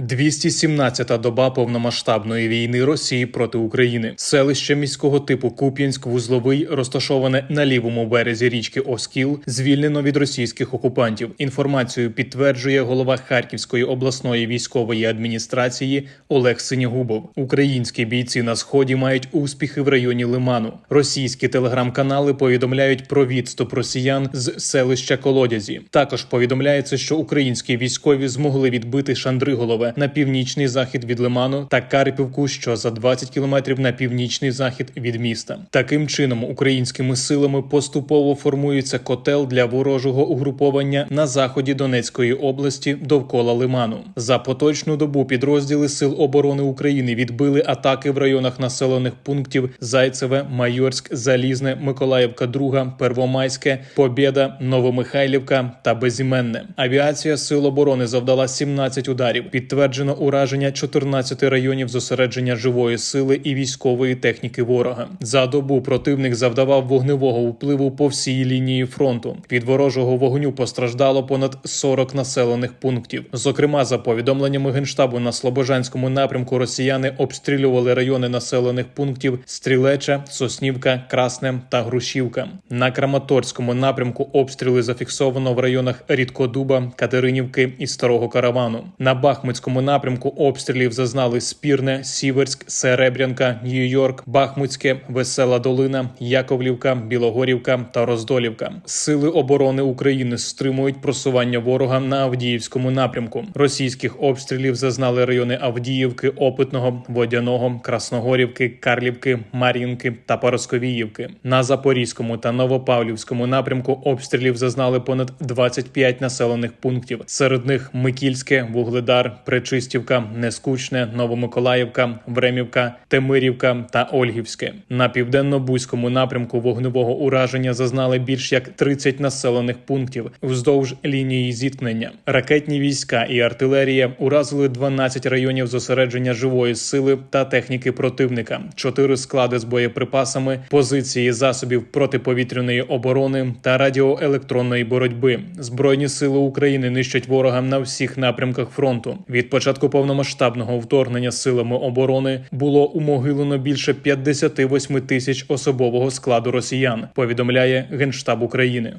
217-та доба повномасштабної війни Росії проти України. Селище міського типу Куп'янськ вузловий розташоване на лівому березі річки Оскіл, звільнено від російських окупантів. Інформацію підтверджує голова Харківської обласної військової адміністрації Олег Синягубов. Українські бійці на сході мають успіхи в районі Лиману. Російські телеграм-канали повідомляють про відступ росіян з селища Колодязі. Також повідомляється, що українські військові змогли відбити Шандриголове на північний захід від Лиману та Карпівку, що за 20 кілометрів на північний захід від міста. Таким чином, українськими силами поступово формується котел для ворожого угруповання на заході Донецької області довкола Лиману. За поточну добу підрозділи Сил оборони України відбили атаки в районах населених пунктів Зайцеве, Майорськ, Залізне, Миколаївка, Друга, Первомайське, Побєда, Новомихайлівка та Безіменне. Авіація Сил оборони завдала 17 ударів. Підтверджено ураження 14 районів зосередження живої сили і військової техніки ворога. За добу противник завдавав вогневого впливу по всій лінії фронту. Від ворожого вогню постраждало понад 40 населених пунктів. Зокрема, за повідомленнями генштабу на Слобожанському напрямку росіяни обстрілювали райони населених пунктів Стрілеча, Соснівка, Красне та Грушівка. На Краматорському напрямку обстріли зафіксовано в районах Рідкодуба, Катеринівки і Старого Каравану. На Бахмутському напрямку обстрілів зазнали Спірне, Сіверськ, Серебрянка, Нью-Йорк, Бахмутське, Весела Долина, Яковлівка, Білогорівка та Роздолівка. Сили оборони України стримують просування ворога на Авдіївському напрямку. Російських обстрілів зазнали райони Авдіївки, Опитного, Водяного, Красногорівки, Карлівки, Мар'їнки та Парасковіївки. На Запорізькому та Новопавлівському напрямку обстрілів зазнали понад 25 населених пунктів. Серед них Микільське, Вугледар, Пречистівка, Нескучне, Новомиколаївка, Времівка, Темирівка та Ольгівське. На південно-бузькому напрямку вогневого ураження зазнали більш як 30 населених пунктів вздовж лінії зіткнення. Ракетні війська і артилерія уразили 12 районів зосередження живої сили та техніки противника, 4 склади з боєприпасами, позиції засобів протиповітряної оборони та радіоелектронної боротьби. Збройні сили України нищать ворога на всіх напрямках фронту. Від початку повномасштабного вторгнення силами оборони було умогилено більше 58 тисяч особового складу росіян. Повідомляє генштаб України.